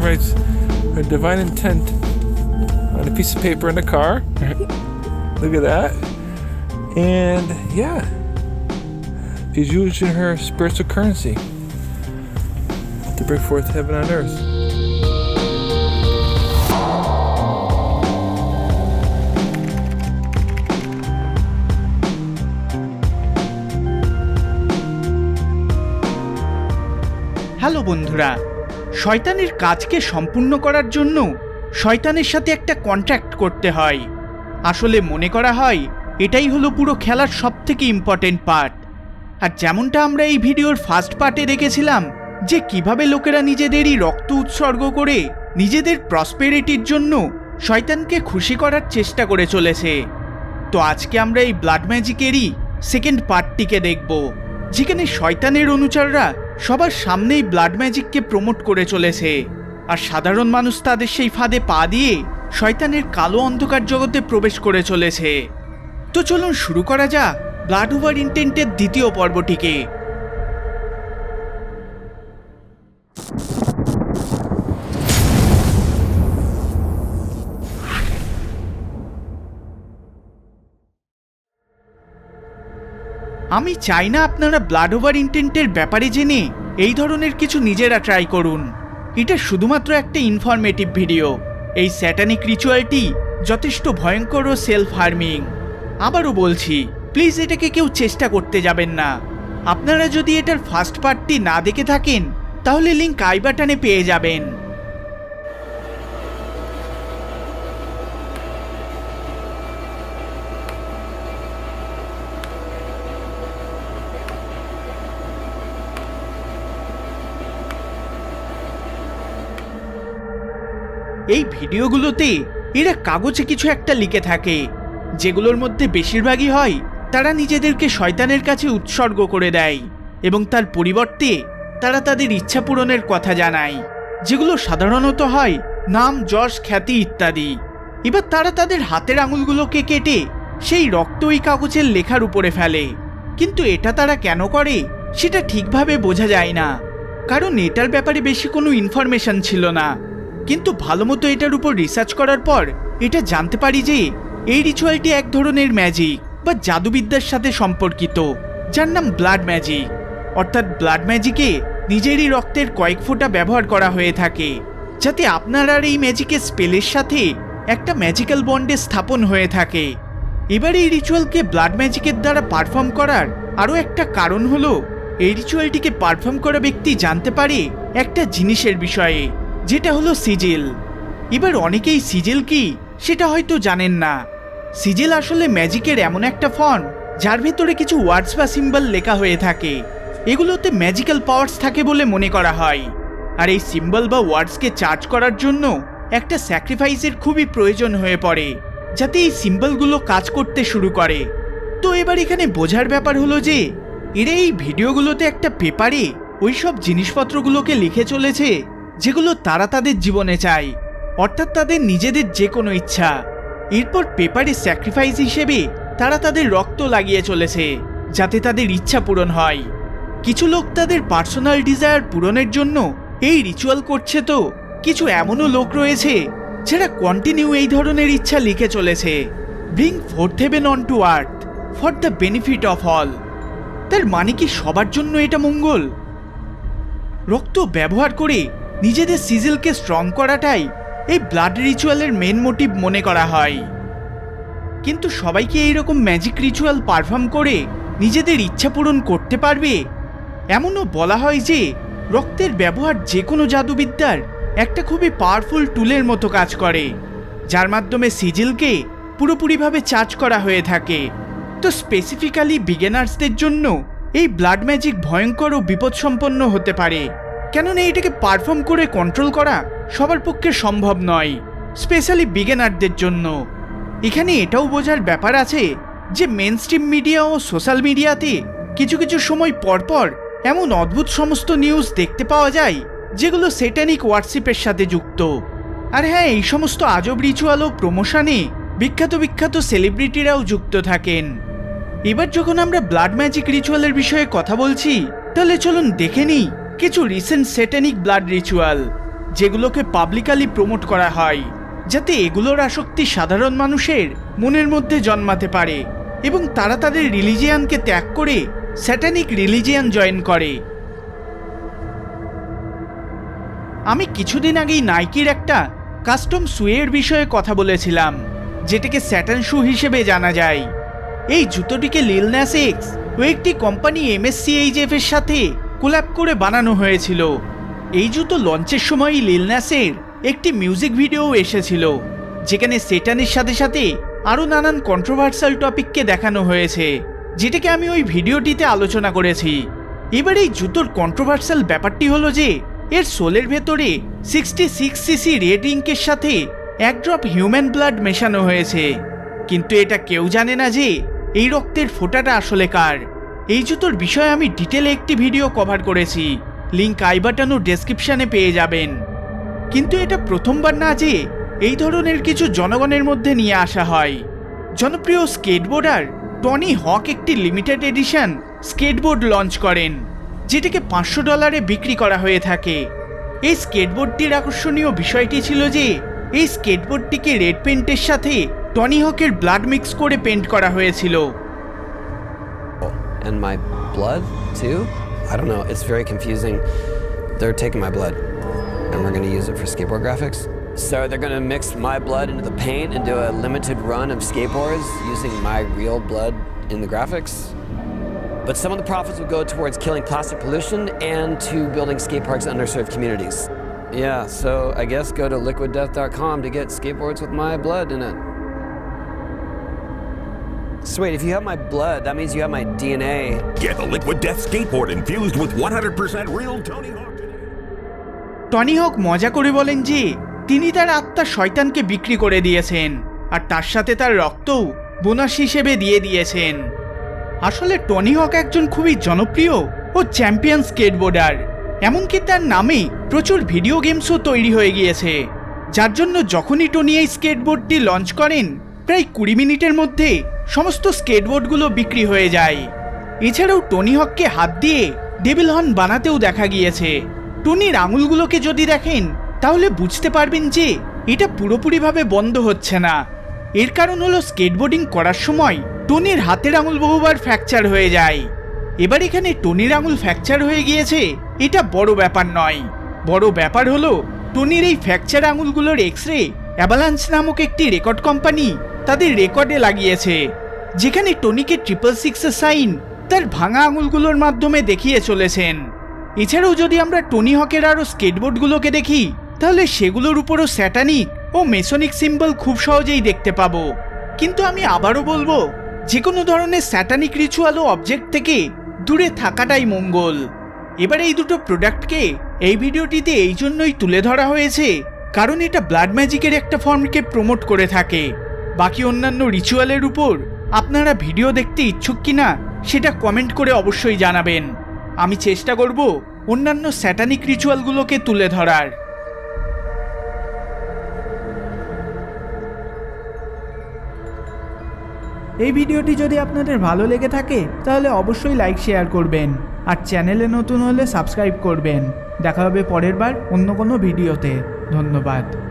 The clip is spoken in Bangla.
writes her divine intent on a piece of paper in a car. Look at that. And yeah, she's using her spiritual currency to bring forth heaven on earth. Hello বন্ধুরা শয়তানের কাজকে সম্পূর্ণ করার জন্য শয়তানের সাথে একটা কন্ট্রাক্ট করতে হয়। আসলে মনে করা হয়, এটাই হলো পুরো খেলার সব থেকে ইম্পর্টেন্ট পার্ট আর যেমনটা আমরা এই ভিডিওর ফার্স্ট পার্টে দেখেছিলাম, যে কীভাবে লোকেরা নিজেদেরই রক্ত উৎসর্গ করে নিজেদের প্রসপেরিটির জন্য শয়তানকে খুশি করার চেষ্টা করে চলেছে। তো আজকে আমরা এই ব্লাড ম্যাজিকেরই সেকেন্ড পার্টটিকে দেখব। যেখানে শয়তানের অনুচাররা সবার সামনেই ব্লাড ম্যাজিককে প্রমোট করে চলেছে। আর সাধারণ মানুষ তাদের সেই ফাঁদে পা দিয়ে শয়তানের কালো অন্ধকার জগতে প্রবেশ করে চলেছে। তো চলুন শুরু করা যাক ব্লাড ওভার ইন্টেন্টের দ্বিতীয় পর্বটিকে। আমি চাই না আপনারা ব্লাড ওভার ইন্টেন্টের ব্যাপারে জেনে এই ধরনের কিছু নিজেরা ট্রাই করুন। এটা শুধুমাত্র একটা ইনফরমেটিভ ভিডিও এই স্যাটানিক রিচুয়ালটি যথেষ্ট ভয়ঙ্কর ও সেলফ হার্মিং আবারও বলছি প্লিজ এটাকে কেউ চেষ্টা করতে যাবেন না। আপনারা যদি এটার ফার্স্ট পার্টটি না দেখে থাকেন, তাহলে লিঙ্ক আই বাটনে পেয়ে যাবেন। এই ভিডিওগুলোতে এরা কাগজে কিছু একটা লিখে থাকে। যেগুলোর মধ্যে বেশিরভাগই হয় তারা নিজেদেরকে শয়তানের কাছে উৎসর্গ করে দেয় এবং তার পরিবর্তে তারা তাদের ইচ্ছা পূরণের কথা জানায়, যেগুলো সাধারণত হয় নাম, যশ, খ্যাতি ইত্যাদি। এবার তারা তাদের হাতের আঙুলগুলোকে কেটে সেই রক্ত ওই কাগজের লেখার উপরে ফেলে। কিন্তু এটা তারা কেন করে, সেটা ঠিকভাবে বোঝা যায় না, কারণ এটার ব্যাপারে বেশি কোনো ইনফরমেশন ছিল না। কিন্তু ভালো মতো এটার উপর রিসার্চ করার পর এটা জানতে পারি যে এই রিচুয়ালটি এক ধরনের ম্যাজিক বা জাদুবিদ্যার সাথে সম্পর্কিত, যার নাম ব্লাড ম্যাজিক অর্থাৎ ব্লাড ম্যাজিকে নিজেরই রক্তের কয়েক ফোঁটা ব্যবহার করা হয়ে থাকে, যাতে আপনার আর এই ম্যাজিকের স্পেলের সাথে একটা ম্যাজিক্যাল বন্ডে স্থাপন হয়ে থাকে। এবার এই রিচুয়ালকে ব্লাড ম্যাজিকের দ্বারা পারফর্ম করার আরও একটা কারণ হলো, এই রিচুয়ালটিকে পারফর্ম করা ব্যক্তি জানতে পারে একটা জিনিসের বিষয়ে। যেটা হলো সিজিল। এবার অনেকেই সিজিল কি, সেটা হয়তো জানেন না। সিজিল আসলে ম্যাজিকের এমন একটা ফর্ম, যার ভেতরে কিছু ওয়ার্ডস বা সিম্বল লেখা হয়ে থাকে। এগুলোতে ম্যাজিক্যাল পাওয়ার্স থাকে বলে মনে করা হয়। আর এই সিম্বল বা ওয়ার্ডসকে চার্জ করার জন্য একটা স্যাক্রিফাইসের খুবই প্রয়োজন হয়ে পড়ে, যাতে এই সিম্বলগুলো কাজ করতে শুরু করে। তো এবার এখানে বোঝার ব্যাপার হলো যে, এরা এই ভিডিওগুলোতে একটা পেপারে ওই সব জিনিসপত্রগুলোকে লিখে চলেছে যেগুলো তারা তাদের জীবনে চায়, অর্থাৎ তাদের নিজেদের যে কোনো ইচ্ছা। এরপর পেপারে স্যাক্রিফাইস হিসেবে তারা তাদের রক্ত লাগিয়ে চলেছে, যাতে তাদের ইচ্ছা পূরণ হয়। কিছু লোক তাদের পার্সোনাল ডিজায়ার পূরণের জন্য এই রিচুয়াল করছে তো, কিছু এমনও লোক রয়েছে যারা কন্টিনিউ এই ধরনের ইচ্ছা লিখে চলেছে। Bring forth heaven on to earth for the benefit of all তার মানে কি সবার জন্য এটা মঙ্গল? রক্ত ব্যবহার করে নিজেদের সিজিলকে স্ট্রং করাটাই এই ব্লাড রিচুয়ালের মেন মোটিভ মনে করা হয়। কিন্তু সবাইকে এইরকম ম্যাজিক রিচুয়াল পারফর্ম করে নিজেদের ইচ্ছা পূরণ করতে পারবে, এমনও বলা হয় যে রক্তের ব্যবহার যে কোনো জাদুবিদ্যার একটা খুবই পাওয়ারফুল টুলের মতো কাজ করে, যার মাধ্যমে সিজিলকে পুরোপুরিভাবে চার্জ করা হয়ে থাকে। তো স্পেসিফিক্যালি বিগেনার্সদের জন্য এই ব্লাড ম্যাজিক ভয়ঙ্কর ও বিপদসম্পন্ন হতে পারে। কেননা এটাকে পারফর্ম করে কন্ট্রোল করা সবার পক্ষে সম্ভব নয় স্পেশালি বিগেনারদের জন্য। এখানে এটাও বোঝার ব্যাপার আছে যে মেন স্ট্রিম মিডিয়া ও সোশ্যাল মিডিয়াতে কিছু কিছু সময় পরপর এমন অদ্ভুত সমস্ত নিউজ দেখতে পাওয়া যায় যেগুলো সেটানিক হোয়াটসঅ্যাপের সাথে যুক্ত। আর হ্যাঁ এই সমস্ত আজব রিচুয়াল ও প্রমোশনে বিখ্যাত বিখ্যাত সেলিব্রিটিরাও যুক্ত থাকেন। এবার যখন আমরা ব্লাড ম্যাজিক রিচুয়ালের বিষয়ে কথা বলছি, তাহলে চলুন দেখে নিই কিছু রিসেন্ট সেটানিক ব্লাড রিচুয়াল যেগুলোকে পাবলিকালি প্রমোট করা হয়, যাতে এগুলোর আসক্তি সাধারণ মানুষের মনের মধ্যে জন্মাতে পারে এবং তারা তাদের রিলিজিয়ানকে ত্যাগ করে স্যাটানিক রিলিজিয়ান জয়েন করে। আমি কিছুদিন আগেই নাইকির একটা কাস্টম শুয়ের বিষয়ে কথা বলেছিলাম, যেটাকে স্যাটান শু হিসেবে জানা যায়। এই জুতোটিকে লিল ন্যাস এক্স ও একটি কোম্পানি এমএসসিএইচএফ এর সাথে কোল্যাব করে বানানো হয়েছিল। এই জুতো লঞ্চের সময়ই লিলনাসের একটি মিউজিক ভিডিও এসেছিল, যেখানে সেটানের সাথে সাথে আরও নানান কন্ট্রোভার্সাল টপিককে দেখানো হয়েছে, যেটাকে আমি ওই ভিডিওটিতে আলোচনা করেছি। এবার এই জুতোর কন্ট্রোভার্সাল ব্যাপারটি হলো যে, এর সোলের ভেতরে সিক্সটি সিক্স সিসি রেড ইঙ্কের সাথে এক ড্রপ হিউম্যান ব্লাড মেশানো হয়েছে। কিন্তু এটা কেউ জানে না যে, এই রক্তের ফোঁটাটা আসলে কার। এই জুতোর বিষয়ে আমি ডিটেলে একটি ভিডিও কভার করেছি। লিঙ্ক আই বাটন ও পেয়ে যাবেন। কিন্তু এটা প্রথমবার না যে এই ধরনের কিছু জনগণের মধ্যে নিয়ে আসা হয়। জনপ্রিয় স্কেটবোর্ডার টনি হক একটি লিমিটেড এডিশন স্কেটবোর্ড লঞ্চ করেন, যেটাকে পাঁচশো ডলারে বিক্রি করা হয়ে থাকে। এই স্কেটবোর্ডটির আকর্ষণীয় বিষয়টি ছিল যে এই স্কেটবোর্ডটিকে রেড পেন্টের সাথে টনি হকের ব্লাড মিক্স করে পেন্ট করা হয়েছিল। And my blood, too? I don't know. It's very confusing. They're taking my blood, and we're going to use it for skateboard graphics. So they're going to mix my blood into the paint and do a limited run of skateboards using my real blood in the graphics. But some of the profits will go towards killing plastic pollution and to building skate parks in underserved communities. Yeah, so I guess go to liquiddeath.com to get skateboards with my blood in it. So wait, if you have my blood, that means you have my DNA. Get the Liquid Death skateboard infused with 100% real Tony Hawk. Tony Hawk মজা করে বলেন যে তিনি তার আত্মা শয়তানকে বিক্রি করে দিয়েছেন আর তার সাথে তার রক্তও বোনাস হিসেবে দিয়ে দিয়েছেন আসলে টনি হক একজন খুবই জনপ্রিয় ও চ্যাম্পিয়ন স্কেটবোর্ডার এমনকি তার নামে প্রচুর ভিডিও গেমসও তৈরি হয়ে গিয়েছে যার জন্য যখনই টনি এই স্কেটবোর্ডটি লঞ্চ করেন প্রায় কুড়ি মিনিটের মধ্যে সমস্ত স্কেটবোর্ডগুলো বিক্রি হয়ে যায়। এছাড়াও টনি হককে হাত দিয়ে ডেভিল হর্ন বানাতেও দেখা গিয়েছে। টনির আঙুলগুলোকে যদি দেখেন, তাহলে বুঝতে পারবেন যে এটা পুরোপুরিভাবে বন্ধ হচ্ছে না। এর কারণ হলো স্কেটবোর্ডিং করার সময় টনির হাতের আঙুল বহুবার ফ্র্যাকচার হয়ে যায়। এবার এখানে টনির আঙুল ফ্র্যাকচার হয়ে গিয়েছে, এটা বড় ব্যাপার নয়। বড় ব্যাপার হলো, টনির এই ফ্র্যাকচার আঙুলগুলোর এক্স রে অ্যাভালান্স নামক একটি রেকর্ড কোম্পানি তাদের রেকর্ডে লাগিয়েছে, যেখানে টনিকে ট্রিপল সিক্সের সাইন তার ভাঙা আঙুলগুলোর মাধ্যমে দেখিয়ে চলেছেন। এছাড়াও যদি আমরা টনি হকের আরও স্কেটবোর্ডগুলোকে দেখি, তাহলে সেগুলোর উপরও স্যাটানিক ও মেসনিক সিম্বল খুব সহজেই দেখতে পাবো। কিন্তু আমি আবারও বলব যে কোনো ধরনের স্যাটানিক রিচুয়াল ও অবজেক্ট থেকে দূরে থাকাটাই মঙ্গল। এবার এই দুটো প্রোডাক্টকে এই ভিডিওটিতে এই জন্যই তুলে ধরা হয়েছে, কারণ এটা ব্লাড ম্যাজিকের একটা ফর্মকে প্রমোট করে থাকে। বাকি অন্যান্য রিচুয়ালের উপর আপনারা ভিডিও দেখতে ইচ্ছুক কিনা, সেটা কমেন্ট করে অবশ্যই জানাবেন। আমি চেষ্টা করব অন্যান্য স্যাটানিক রিচুয়ালগুলোকে তুলে ধরার। এই ভিডিওটি যদি আপনাদের ভালো লেগে থাকে, তাহলে অবশ্যই লাইক শেয়ার করবেন। আর চ্যানেলে নতুন হলে সাবস্ক্রাইব করবেন। দেখা হবে পরের বার অন্য কোনো ভিডিওতে ধন্যবাদ।